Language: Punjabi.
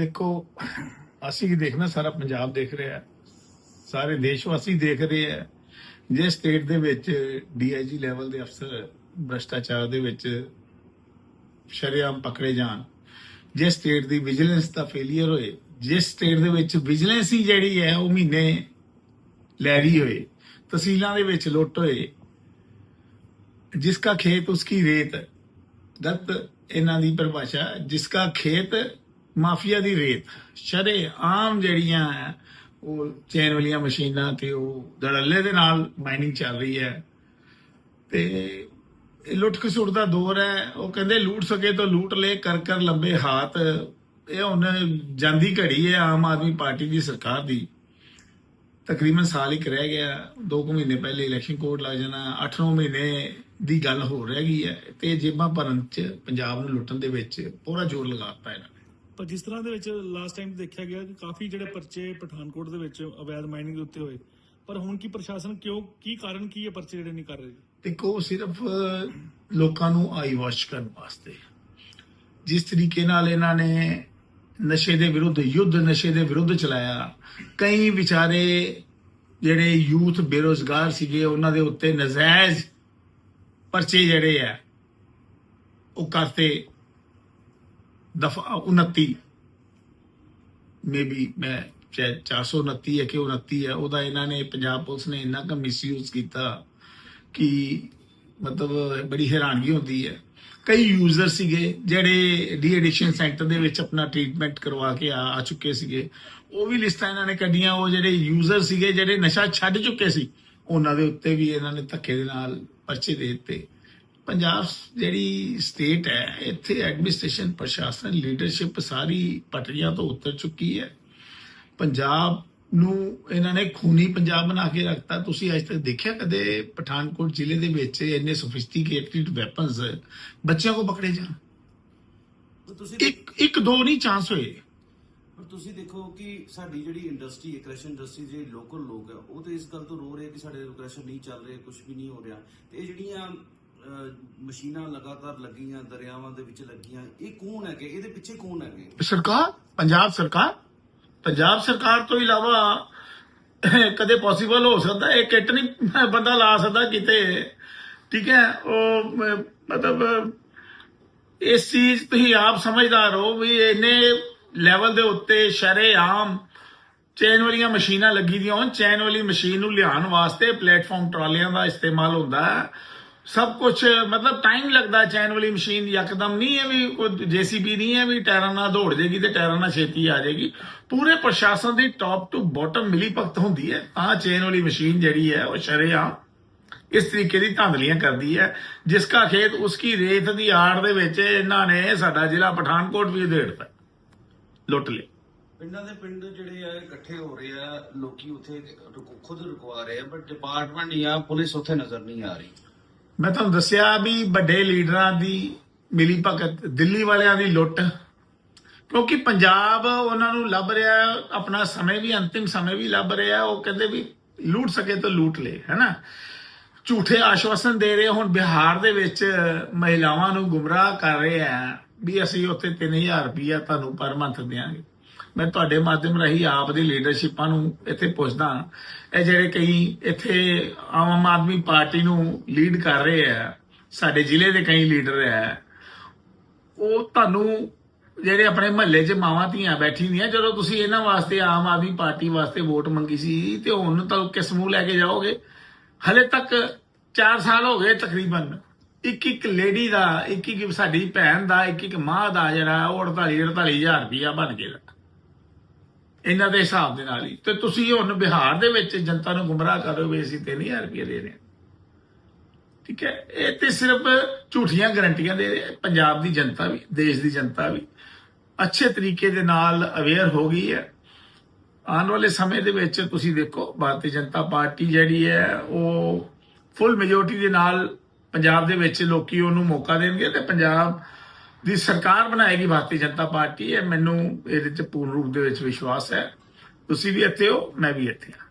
ਦੇਖੋ ਅਸੀਂ ਕੀ ਦੇਖਣਾ ਸਾਰਾ ਪੰਜਾਬ ਦੇਖ ਰਿਹਾ ਹੈ। ਸਾਰੇ ਦੇਸ਼ ਵਾਸੀ ਦੇਖ ਰਹੇ ਹੈ। ਜੇ ਸਟੇਟ ਦੇ ਵਿੱਚ ਡੀਆਈਜੀ ਲੈਵਲ ਦੇ ਅਫਸਰ ਭ੍ਰਸ਼ਟਾਚਾਰ ਦੇ ਵਿੱਚ ਸ਼ਰੇਆਮ ਪਕੜੇ ਜਾਣ ਜੇ ਸਟੇਟ ਦੀ ਵਿਜੀਲੈਂਸ ਦਾ ਫੇਲਿਅਰ ਹੋਏ ਜਿਸ ਸਟੇਟ ਦੇ ਵਿੱਚ ਵਿਜੀਲੈਂਸ ਹੀ ਜਿਹੜੀ ਹੈ ਉਹ ਮਹੀਨੇ ਲੈ ਰਹੀ ਹੋਏ ਤਹਿਸੀਲਾਂ ਦੇ ਵਿੱਚ ਲੁੱਟ ਹੋਏ ਜਿਸਕਾ ਖੇਤ ਉਸकी ਰੇਤ ਗਲਤ ਇਹਨਾਂ ਦੀ ਪਰਿਭਾਸ਼ਾ ਹੈ, ਜਿਸਕਾ ਖੇਤ ਮਾਫੀਆ ਦੀ ਰੇਤ। ਸ਼ਰੇ ਆਮ ਜਿਹੜੀਆਂ ਉਹ ਚੈਨ ਵਾਲੀਆਂ ਮਸ਼ੀਨਾਂ ਤੇ ਉਹ ਦੜੱਲੇ ਦੇ ਨਾਲ ਮਾਈਨਿੰਗ ਚੱਲ ਰਹੀ ਹੈ। ਤੇ ਲੁੱਟ ਖਸੁੱਟ ਦਾ ਦੌਰ ਹੈ। ਉਹ ਕਹਿੰਦੇ ਲੂਟ ਸਕੇ ਤਾਂ ਲੂਟ ਲੈ, ਕਰ ਕਰ ਲੰਬੇ ਹਾਥ। ਇਹ ਹੁਣ ਜਾਂਦੀ ਘੜੀ ਹੈ ਆਮ ਆਦਮੀ ਪਾਰਟੀ ਦੀ ਸਰਕਾਰ ਦੀ। ਤਕਰੀਬਨ ਸਾਲ ਇੱਕ ਰਹਿ ਗਿਆ। 2 ਕੁ ਮਹੀਨੇ ਪਹਿਲੇ ਇਲੈਕਸ਼ਨ ਕੋਡ ਲੱਗ ਜਾਣਾ। 8-9 ਮਹੀਨੇ ਦੀ ਗੱਲ ਹੋ ਰਹਿ ਗਈ ਹੈ। ਤੇ ਜੇਬਾਂ ਭਰਨ ਚ ਪੰਜਾਬ ਨੂੰ ਲੁੱਟਣ ਦੇ ਵਿੱਚ ਪੂਰਾ ਜ਼ੋਰ ਲਗਾਤਾ ਇਹਨਾਂ ਨੇ। ਪਰ ਜਿਸ ਤਰ੍ਹਾਂ ਦੇ ਵਿੱਚ ਲਾਸਟ ਟਾਈਮ ਦੇਖਿਆ ਗਿਆ ਕਿ ਕਾਫੀ ਜਿਹੜੇ ਪਰਚੇ ਪਠਾਨਕੋਟ ਦੇ ਵਿੱਚ ਅਵੈਧ ਮਾਈਨਿੰਗ ਦੇ ਉੱਤੇ ਹੋਏ, ਪਰ ਹੁਣ ਕੀ ਪ੍ਰਸ਼ਾਸਨ ਕਿਉਂ, ਕੀ ਕਾਰਨ ਕੀ ਹੈ ਪਰਚੇ ਜਿਹੜੇ ਨਹੀਂ ਕਰ ਰਹੇ? ਦੇਖੋ ਸਿਰਫ ਲੋਕਾਂ ਨੂੰ ਆਈ ਵਾਸ਼ ਕਰਨ ਵਾਸਤੇ। ਜਿਸ ਤਰੀਕੇ ਨਾਲ ਇਹਨਾਂ ਨੇ ਨਸ਼ੇ ਦੇ ਵਿਰੁੱਧ, ਯੁੱਧ ਨਸ਼ੇ ਦੇ ਵਿਰੁੱਧ ਚਲਾਇਆ, ਕਈ ਵਿਚਾਰੇ ਜਿਹੜੇ ਯੂਥ ਬੇਰੋਜ਼ਗਾਰ ਸੀਗੇ, ਉਹਨਾਂ ਦੇ ਉੱਤੇ ਨਜਾਇਜ਼ ਪਰਚੇ ਜਿਹੜੇ ਆ, ਉਹ ਕਰਤੇ। ਦਫਾ 29 ਮੇਬੀ ਮੈਂ ਸ਼ਾਇਦ 429 ਹੈ ਕਿ 29 ਹੈ, ਉਹਦਾ ਇਹਨਾਂ ਨੇ ਪੰਜਾਬ ਪੁਲਿਸ ਨੇ ਇੰਨਾ ਕੁ ਮਿਸਯੂਜ਼ ਕੀਤਾ ਕਿ ਮਤਲਬ ਬੜੀ ਹੈਰਾਨਗੀ ਹੁੰਦੀ ਹੈ। ਕਈ ਯੂਜ਼ਰ ਸੀਗੇ ਜਿਹੜੇ ਡੀ ਐਡਿਕਸ਼ਨ ਸੈਂਟਰ ਦੇ ਵਿੱਚ ਆਪਣਾ ਟ੍ਰੀਟਮੈਂਟ ਕਰਵਾ ਕੇ ਆ ਆ ਚੁੱਕੇ ਸੀਗੇ। ਉਹ ਵੀ ਲਿਸਟਾਂ ਇਹਨਾਂ ਨੇ ਕੱਢੀਆਂ, ਉਹ ਜਿਹੜੇ ਯੂਜ਼ਰ ਸੀਗੇ ਜਿਹੜੇ ਨਸ਼ਾ ਛੱਡ ਚੁੱਕੇ ਸੀ, ਉਹਨਾਂ ਦੇ ਉੱਤੇ ਵੀ ਇਹਨਾਂ ਨੇ ਧੱਕੇ ਦੇ ਨਾਲ ਪਰਚੇ ਦੇ ਦਿੱਤੇ। ਪੰਜਾਬ ਜਿਹੜੀ ਸਟੇਟ ਹੈ ਇੱਥੇ ਐਡਮਿਨਿਸਟ੍ਰੇਸ਼ਨ ਪ੍ਰਸ਼ਾਸਨ ਲੀਡਰਸ਼ਿਪ ਸਾਰੀ ਪਟੜੀਆਂ ਤੋਂ ਉਤਰ ਚੁੱਕੀ ਹੈ। ਪੰਜਾਬ ਨੂੰ ਇਹਨਾਂ ਨੇ ਖੂਨੀ ਪੰਜਾਬ ਬਣਾ ਕੇ ਰੱਖਤਾ। ਤੁਸੀਂ ਅੱਜ ਤੱਕ ਦੇਖਿਆ ਕਦੇ ਪਠਾਨਕੋਟ ਜ਼ਿਲ੍ਹੇ ਦੇ ਵਿੱਚ ਇੰਨੇ ਸੋਫਿਸਟੀਕੇਟਡ ਵੈਪਨਸ ਬੱਚਿਆਂ ਕੋ ਪਕੜੇ ਜਾਣ? ਇੱਕ ਇੱਕ ਦੋ ਨਹੀਂ ਚਾਂਸ ਹੋਏ। ਪਰ ਤੁਸੀਂ ਦੇਖੋ ਕਿ ਸਾਡੀ ਜਿਹੜੀ ਇੰਡਸਟਰੀ ਹੈ ਕ੍ਰੈਸ਼ਨ ਇੰਡਸਟਰੀ ਦੇ ਲੋਕਲ ਲੋਕ ਹੈ ਉਹ ਤੇ ਇਸ ਗੱਲ ਤੋਂ ਰੋ ਰਹੇ ਕਿ ਸਾਡੇ ਕ੍ਰੈਸ਼ਨ ਨਹੀਂ ਚੱਲ ਰਹੇ ਕੁਝ ਵੀ ਨਹੀਂ ਹੋ ਰਿਹਾ। ਤੇ ਇਹ ਜਿਹੜੀਆਂ ਮਸ਼ੀਨਾਂ ਲਗਾਤਾਰ ਲੱਗੀਆਂ, ਦਰਿਆਵਾਂ ਦੇ ਵਿੱਚ ਲੱਗੀਆਂ। ਇਹ ਕੌਣ ਹੈਗੇ? ਇਹਦੇ ਪਿੱਛੇ ਕੌਣ ਹੈਗੇ? ਸਰਕਾਰ? ਪੰਜਾਬ ਸਰਕਾਰ? ਪੰਜਾਬ ਸਰਕਾਰ ਤੋਂ ਇਲਾਵਾ ਕਦੇ ਪੋਸੀਬਲ ਹੋ ਸਕਦਾ ਇਹ ਕਿਟ ਨਹੀਂ ਬੰਦਾ ਲਾ ਸਕਦਾ ਕਿਤੇ। ਠੀਕ ਹੈ? ਉਹ ਮਤਲਬ ਇਸ ਚੀਜ਼ ਤੁਸੀਂ ਆਪ ਸਮਝਦਾਰ ਹੋ ਵੀ ਇੰਨੇ ਲੈਵਲ ਦੇ ਉੱਤੇ ਸ਼ਰੇਆਮ ਚੈਨ ਵਾਲੀਆਂ ਮਸ਼ੀਨਾਂ ਲੱਗੀ ਦੀਆਂ ਹੋਣ। ਚੈਨ ਵਾਲੀ ਮਸ਼ੀਨ ਨੂੰ ਲਿਆਉਣ ਵਾਸਤੇ ਪਲੇਟਫਾਰਮ ਟਰਾਲੀਆਂ ਦਾ ਇਸਤੇਮਾਲ ਹੁੰਦਾ ਹੈ। ਸਭ ਕੁਝ ਮਤਲਬ ਟਾਈਮ ਲੱਗਦਾ ਚੈਨ ਵਾਲੀ ਮਸ਼ੀਨ ਯਕਦਮ ਨਹੀਂ ਹੈ ਵੀ ਕੋਈ ਜੀਸੀਬੀ ਨਹੀਂ ਹੈ ਵੀ ਟਾਇਰਾਂ ਨਾਲ ਦੌੜ ਜਾਏਗੀ ਤੇ ਟਾਇਰਾਂ ਨਾਲ ਛੇਤੀ ਆ ਜਾਏਗੀ ਪੂਰੇ ਪ੍ਰਸ਼ਾਸਨ ਦੀ ਟੌਪ ਟੂ ਬਾਟਮ ਮਿਲੀ ਭਗਤ ਹੁੰਦੀ ਹੈ ਤਾਂ ਚੈਨ ਵਾਲੀ ਮਸ਼ੀਨ ਜਿਹੜੀ ਹੈ ਉਹ ਸ਼ਰੇਆਮ ਇਸ ਤਰੀਕੇ ਦੀ ਧਾਂਦਲੀਆਂ ਕਰਦੀ ਹੈ ਜਿਸ ਕਾ ਖੇਤ ਉਸकी ਰੇਤ ਦੀ ਆੜ ਦੇ ਵਿੱਚ ਇਹਨਾਂ ਨੇ ਸਾਡਾ ਜ਼ਿਲ੍ਹਾ ਪਠਾਨਕੋਟ ਵੀ ਉਧੇੜਤਾ। ਲੁੱਟ ਲਿਆ। ਪਿੰਡਾਂ ਦੇ ਪਿੰਡ ਜਿਹੜੇ ਆ, ਇਕੱਠੇ ਹੋ ਰਹੇ ਆ, ਲੋਕੀ ਉੱਥੇ ਖੁਦ ਰੁਕਵਾ ਰਹੇ ਆ ਬਟ ਡਿਪਾਰਟਮੈਂਟ ਜਾਂ ਪੁਲਿਸ ਉੱਥੇ ਨਜ਼ਰ ਨਹੀਂ ਆ ਰਹੀ। ਮੈਂ ਤੁਹਾਨੂੰ ਦੱਸਿਆ ਵੀ ਵੱਡੇ ਲੀਡਰਾਂ ਦੀ, ਮਿਲੀ ਭਗਤ, ਦਿੱਲੀ ਵਾਲਿਆਂ ਦੀ ਲੁੱਟ। ਕਿਉਂਕਿ ਪੰਜਾਬ ਉਹਨਾਂ ਨੂੰ ਲੱਭ ਰਿਹਾ, ਆਪਣਾ ਸਮੇਂ ਵੀ, ਅੰਤਿਮ ਸਮੇਂ ਵੀ ਲੱਭ ਰਿਹਾ। ਉਹ ਕਹਿੰਦੇ ਵੀ ਲੂਟ ਸਕੇ ਤਾਂ ਲੂਟ ਲੇ, ਹੈਨਾ? ਝੂਠੇ ਆਸ਼ਵਾਸਨ ਦੇ ਰਹੇ ਹੁਣ ਬਿਹਾਰ ਦੇ ਵਿੱਚ ਮਹਿਲਾਵਾਂ ਨੂੰ ਗੁੰਮਰਾਹ ਕਰ ਰਹੇ ਆ ਵੀ ਅਸੀਂ ਉੱਥੇ 3000 ਰੁਪਇਆ ਤੁਹਾਨੂੰ ਪਰ ਮੰਥ ਦੇਵਾਂਗੇ ਮੈਂ ਤੁਹਾਡੇ ਮਾਧਿਅਮ ਰਾਹੀਂ ਆਪ ਦੀ ਲੀਡਰਸ਼ਿਪਾਂ ਨੂੰ ਇੱਥੇ ਪੁੱਛਦਾ ਇਹ ਜਿਹੜੇ ਕਈ ਇੱਥੇ ਆਮ ਆਦਮੀ ਪਾਰਟੀ ਨੂੰ ਲੀਡ ਕਰ ਰਹੇ ਆ, ਸਾਡੇ ਜ਼ਿਲ੍ਹੇ ਦੇ ਕਈ ਲੀਡਰ ਆ, ਉਹ ਤੁਹਾਨੂੰ ਜਿਹੜੇ ਆਪਣੇ ਮਹੱਲੇ 'ਚ ਮਾਵਾਂ ਧੀਆਂ ਬੈਠੀ ਦੀਆਂ ਜਦੋਂ ਤੁਸੀਂ ਇਹਨਾਂ ਵਾਸਤੇ ਆਮ ਆਦਮੀ ਪਾਰਟੀ ਵਾਸਤੇ ਵੋਟ ਮੰਗੀ ਸੀ ਤੇ ਹੁਣ ਤਾਂ ਕਿਸ ਮੂੰਹ ਲੈ ਕੇ ਜਾਓਗੇ? ਹਲੇ ਤੱਕ 4 ਸਾਲ ਹੋ ਗਏ ਤਕਰੀਬਨ। ਇੱਕ ਇੱਕ ਲੇਡੀ ਦਾ, ਇੱਕ ਇੱਕ ਸਾਡੀ ਭੈਣ ਦਾ, ਇੱਕ ਇੱਕ ਮਾਂ ਦਾ ਜਿਹੜਾ, ਉਹ 48 48000 ਰੁਪਇਆ ਬਣ ਗਿਆ। ਇਹਨਾਂ ਦੇ ਹਿਸਾਬ ਦੇ ਨਾਲ ਹੀ। ਤੇ ਤੁਸੀਂ ਹੁਣ ਬਿਹਾਰ ਦੇ ਵਿੱਚ ਜਨਤਾ ਨੂੰ ਗੁੰਮਰਾਹ ਕਰ ਰਹੇ ਹੋ ਵੀ ਅਸੀਂ 3000 ਰੁਪਏ ਦੇ ਰਹੇ ਹਾਂ। ਠੀਕ ਹੈ? ਇਹ ਤੇ ਸਿਰਫ ਝੂਠੀਆਂ ਗਰੰਟੀਆਂ ਦੇ ਰਹੇ ਪੰਜਾਬ ਦੀ ਜਨਤਾ ਵੀ, ਦੇਸ਼ ਦੀ ਜਨਤਾ ਵੀ। ਅੱਛੇ ਤਰੀਕੇ ਦੇ ਨਾਲ ਅਵੇਅਰ ਹੋ ਗਈ ਹੈ। ਆਉਣ ਵਾਲੇ ਸਮੇਂ ਦੇ ਵਿੱਚ ਤੁਸੀਂ ਦੇਖੋ, ਭਾਰਤੀ ਜਨਤਾ ਪਾਰਟੀ ਜਿਹੜੀ ਹੈ, ਉਹ ਫੁੱਲ ਮੈਜੋਰਟੀ ਦੇ ਨਾਲ ਪੰਜਾਬ ਦੇ ਵਿੱਚ ਲੋਕੀ ਉਹਨੂੰ ਮੌਕਾ ਦੇਣਗੇ ਤੇ ਪੰਜਾਬ ਦੀ ਸਰਕਾਰ ਬਣਾਏਗੀ ਭਾਰਤੀ ਜਨਤਾ ਪਾਰਟੀ, ਇਹ ਮੈਨੂੰ ਇਹਦੇ ਚ ਪੂਰਨ ਰੂਪ ਦੇ ਵਿੱਚ ਵਿਸ਼ਵਾਸ ਹੈ। ਤੁਸੀਂ ਵੀ ਇੱਥੇ ਹੋ, ਮੈਂ ਵੀ ਇੱਥੇ ਹਾਂ।